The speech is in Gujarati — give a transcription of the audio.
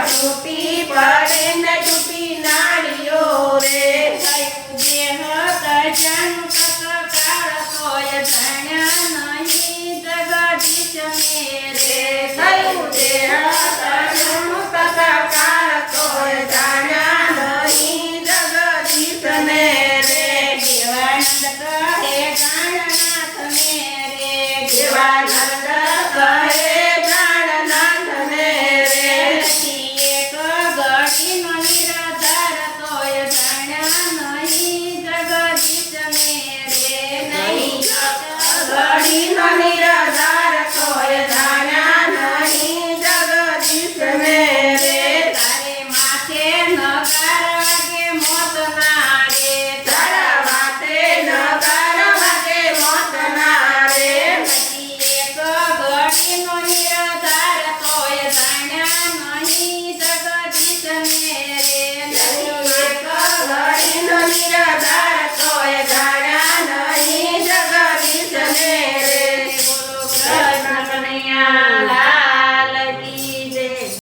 ટૂટી પડે ને તૂટી નાળીઓ રે. દેહ કજાનું કકાર તોય જાણ્યા